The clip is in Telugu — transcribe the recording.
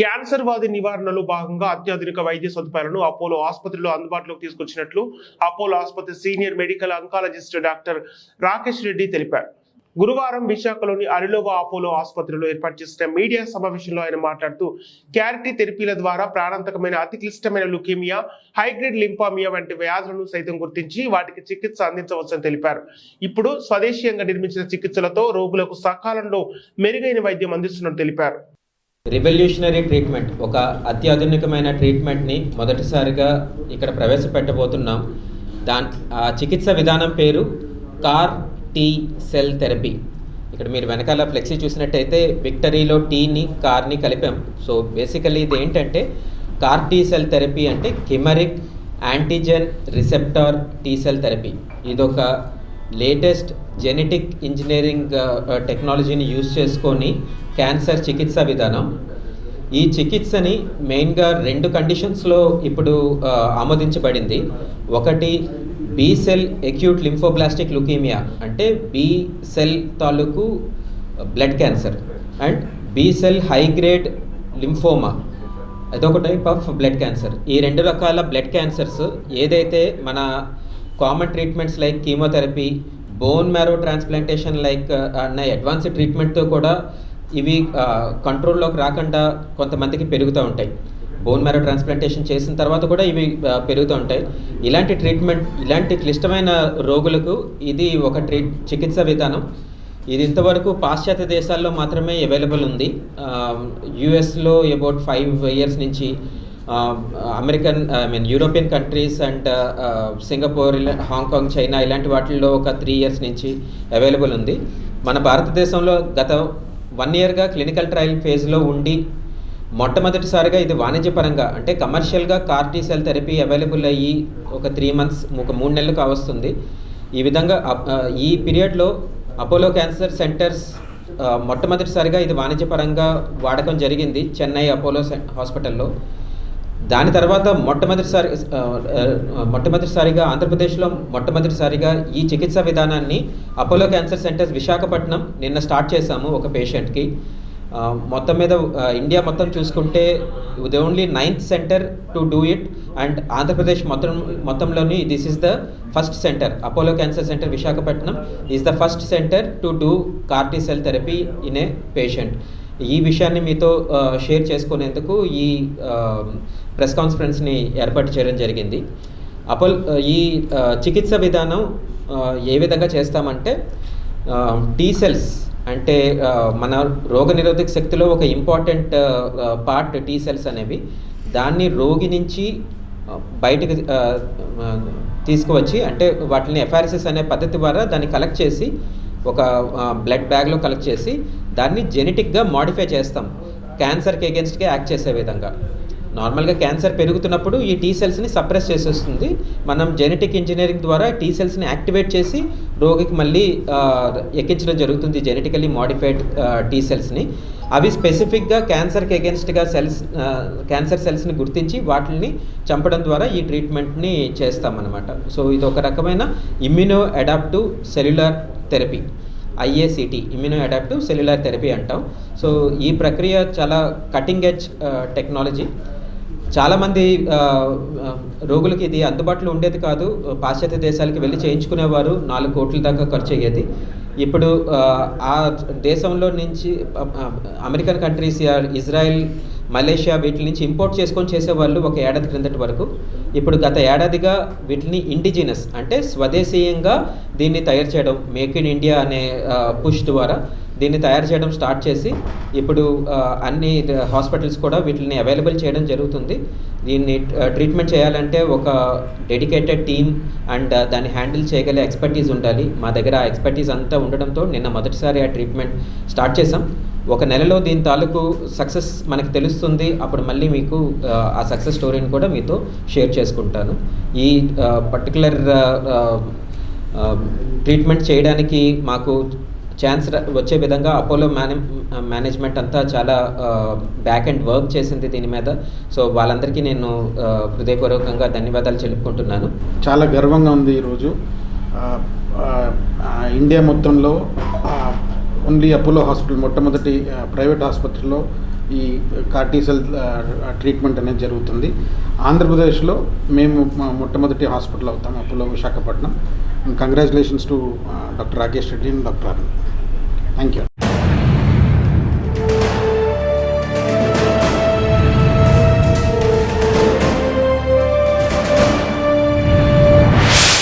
క్యాన్సర్ వ్యాధి నివారణలో భాగంగా అత్యాధునిక వైద్య సదుపాయాలను అపోలో ఆసుపత్రిలో అందుబాటులోకి తీసుకొచ్చినట్లు అపోలో ఆసుపత్రి senior medical oncologist doctor Rakesh Reddy తెలిపారు. గురువారం విశాఖలోని అరిలోవా అపోలో ఆసుపత్రిలో ఏర్పాటు చేసిన మీడియా సమావేశంలో ఆయన మాట్లాడుతూ క్యారిటీ థెరపీల ద్వారా ప్రాణాంతకమైన అతి క్లిష్టమైన లుకేమియా హైగ్రేడ్ లింపామియా వంటి వ్యాధులను సైతం గుర్తించి వాటికి చికిత్స అందించవచ్చని తెలిపారు. ఇప్పుడు స్వదేశీయంగా నిర్మించిన చికిత్సలతో రోగులకు సకాలంలో మెరుగైన వైద్యం అందిస్తున్నట్టు తెలిపారు. రివల్యూషనరీ ట్రీట్మెంట్ ఒక అత్యాధునికమైన ట్రీట్మెంట్ని మొదటిసారిగా ఇక్కడ ప్రవేశపెట్టబోతున్నాం. దాని ఆ చికిత్స విధానం పేరు కార్ టీ సెల్ థెరపీ. ఇక్కడ మీరు వెనకాల ఫ్లెక్సీ చూసినట్టయితే విక్టరీలో టీని కార్ని కలిపాం. సో బేసికలీ ఇది ఏంటంటే కార్ టీ సెల్ థెరపీ అంటే chimeric antigen receptor T cell therapy. ఇదొక లేటెస్ట్ జెనెటిక్ ఇంజనీరింగ్ టెక్నాలజీని యూజ్ చేసుకొని క్యాన్సర్ చికిత్స విధానం. ఈ చికిత్సని మెయిన్గా రెండు కండిషన్స్లో ఇప్పుడు ఆమోదించబడింది. ఒకటి B cell acute lymphoblastic leukaemia అంటే బి సెల్ తాలూకు blood cancer and B cell high grade lymphoma. అదొక టైప్ ఆఫ్ బ్లడ్ క్యాన్సర్. ఈ రెండు రకాల బ్లడ్ క్యాన్సర్స్ ఏదైతే మన common treatments like chemotherapy bone marrow transplantation like అన్న అడ్వాన్స్డ్ ట్రీట్మెంట్తో కూడా ఇవి కంట్రోల్లోకి రాకుండా కొంతమందికి పెరుగుతూ ఉంటాయి. బోన్ మ్యారో ట్రాన్స్ప్లాంటేషన్ చేసిన తర్వాత కూడా ఇవి పెరుగుతూ ఉంటాయి. ఇలాంటి ట్రీట్మెంట్ ఇలాంటి క్లిష్టమైన రోగులకు ఇది ఒక ట్రీట్ చికిత్స విధానం. ఇది ఇంతవరకు పాశ్చాత్య దేశాల్లో మాత్రమే అవైలబుల్ ఉంది. యుఎస్లో అబౌట్ ఫైవ్ ఇయర్స్ నుంచి American I mean European countries and Singapore Hong Kong China ఇలాంటి వాటిల్లో ఒక త్రీ ఇయర్స్ నుంచి అవైలబుల్ ఉంది. మన భారతదేశంలో గత వన్ ఇయర్గా క్లినికల్ ట్రయల్ ఫేజ్లో ఉండి మొట్టమొదటిసారిగా ఇది వాణిజ్యపరంగా అంటే కమర్షియల్గా కార్టీ సెల్ థెరపీ అవైలబుల్ అయ్యి ఒక త్రీ మంత్స్ ఒక మూడు నెలలు కావస్తుంది ఈ విధంగా అప్- ఈ పీరియడ్లో అపోలో క్యాన్సర్ సెంటర్స్ మొట్టమొదటిసారిగా ఇది వాణిజ్యపరంగా వాడకం జరిగింది చెన్నై అపోలో హాస్పిటల్లో. దాని తర్వాత మొట్టమొదటిసారి మొట్టమొదటిసారిగా ఆంధ్రప్రదేశ్లో మొట్టమొదటిసారిగా ఈ చికిత్స విధానాన్ని అపోలో క్యాన్సర్ సెంటర్స్ విశాఖపట్నం నిన్న స్టార్ట్ చేశాము ఒక పేషెంట్కి. మొత్తం మీద ఇండియా మొత్తం చూసుకుంటే ఇది only ninth centre to do it and Andhra Pradesh మొత్తం మొత్తంలోని this is the first centre. Apollo cancer centre Visakhapatnam is the first centre to do CAR T cell therapy in a patient. ఈ విషయాన్ని మీతో షేర్ చేసుకునేందుకు ఈ ప్రెస్ కాన్ఫరెన్స్ని ఏర్పాటు చేయడం జరిగింది. అపోల్ ఈ చికిత్స విధానం ఏ విధంగా చేస్తామంటే టీ సెల్స్ అంటే మన రోగనిరోధక శక్తిలో ఒక ఇంపార్టెంట్ పార్ట్ టీ సెల్స్ అనేవి దాన్ని రోగి నుంచి బయటకు తీసుకువచ్చి అంటే వాటిని ఎఫారిసిస్ అనే పద్ధతి ద్వారా దాన్ని కలెక్ట్ చేసి ఒక బ్లడ్ బ్యాగ్లో కలెక్ట్ చేసి దాన్ని జెనెటిక్గా మాడిఫై చేస్తాం. క్యాన్సర్కి అగేన్స్ట్గా యాక్ట్ చేసే విధంగా. నార్మల్గా క్యాన్సర్ పెరుగుతున్నప్పుడు ఈ టీ సెల్స్ని సప్రెస్ చేసేస్తుంది. మనం జెనెటిక్ ఇంజనీరింగ్ ద్వారా టీ సెల్స్ని యాక్టివేట్ చేసి రోగికి మళ్ళీ ఎక్కించడం జరుగుతుంది జెనెటికలీ మాడిఫైడ్ టీ సెల్స్ని అవి స్పెసిఫిక్గా క్యాన్సర్కి అగెన్స్ట్గా సెల్స్ క్యాన్సర్ సెల్స్ని గుర్తించి వాటిని చంపడం ద్వారా ఈ ట్రీట్మెంట్ని చేస్తామన్నమాట. సో ఇది ఒక రకమైన immuno adaptive cellular therapy IACT immuno adaptive cellular therapy అంటాం. సో ఈ ప్రక్రియ చాలా కటింగ్ ఎడ్జ్ టెక్నాలజీ చాలామంది రోగులకి ఇది అందుబాటులో ఉండేది కాదు. పాశ్చాత్య దేశాలకి వెళ్ళి చేయించుకునేవారు. నాలుగు కోట్ల దాకా ఖర్చు అయ్యేది. ఇప్పుడు ఆ, దేశంలో నుంచి అమెరికన్ కంట్రీస్ ఇజ్రాయెల్ మలేషియా వీటి నుంచి ఇంపోర్ట్ చేసుకొని చేసేవాళ్ళు ఒక ఏడాది క్రిందటి వరకు. ఇప్పుడు గత ఏడాదిగా వీటిని ఇండిజినస్ అంటే స్వదేశీయంగా దీన్ని తయారు చేయడం మేక్ ఇన్ ఇండియా అనే పుష్ ద్వారా దీన్ని తయారు చేయడం స్టార్ట్ చేసి ఇప్పుడు అన్ని హాస్పిటల్స్ కూడా వీటిని అవైలబుల్ చేయడం జరుగుతుంది. దీన్ని ట్రీట్మెంట్ చేయాలంటే ఒక డెడికేటెడ్ టీమ్ అండ్ దాన్ని హ్యాండిల్ చేయగల ఎక్స్పర్టీస్ ఉండాలి. మా దగ్గర ఆ ఎక్స్పర్టీస్ అంతా ఉండడంతో నిన్న మొదటిసారి ఆ ట్రీట్మెంట్ స్టార్ట్ చేసాం ఒక నెలలో దీని తాలూకు సక్సెస్ మనకు తెలుస్తుంది. అప్పుడు మళ్ళీ మీకు ఆ, సక్సెస్ స్టోరీని కూడా మీతో షేర్ చేసుకుంటాను. ఈ పర్టికులర్ ట్రీట్మెంట్ చేయడానికి మాకు ఛాన్స్ వచ్చే విధంగా అపోలో మేనే మేనేజ్మెంట్ అంతా చాలా బ్యాక్ అండ్ వర్క్ చేసింది దీని మీద. సో వాళ్ళందరికీ నేను హృదయపూర్వకంగా ధన్యవాదాలు చెప్పుకుంటున్నాను. చాలా గర్వంగా ఉంది ఈరోజు ఇండియా మొత్తంలో ఓన్లీ అపోలో హాస్పిటల్ మొట్టమొదటి ప్రైవేట్ ఆసుపత్రిలో ఈ కార్టీసెల్ ట్రీట్మెంట్ అనేది జరుగుతుంది. ఆంధ్రప్రదేశ్లో మేము మొట్టమొదటి హాస్పిటల్ అవుతాం Apollo Visakhapatnam congratulations to doctor Rakesh Reddy and doctor Arun thank you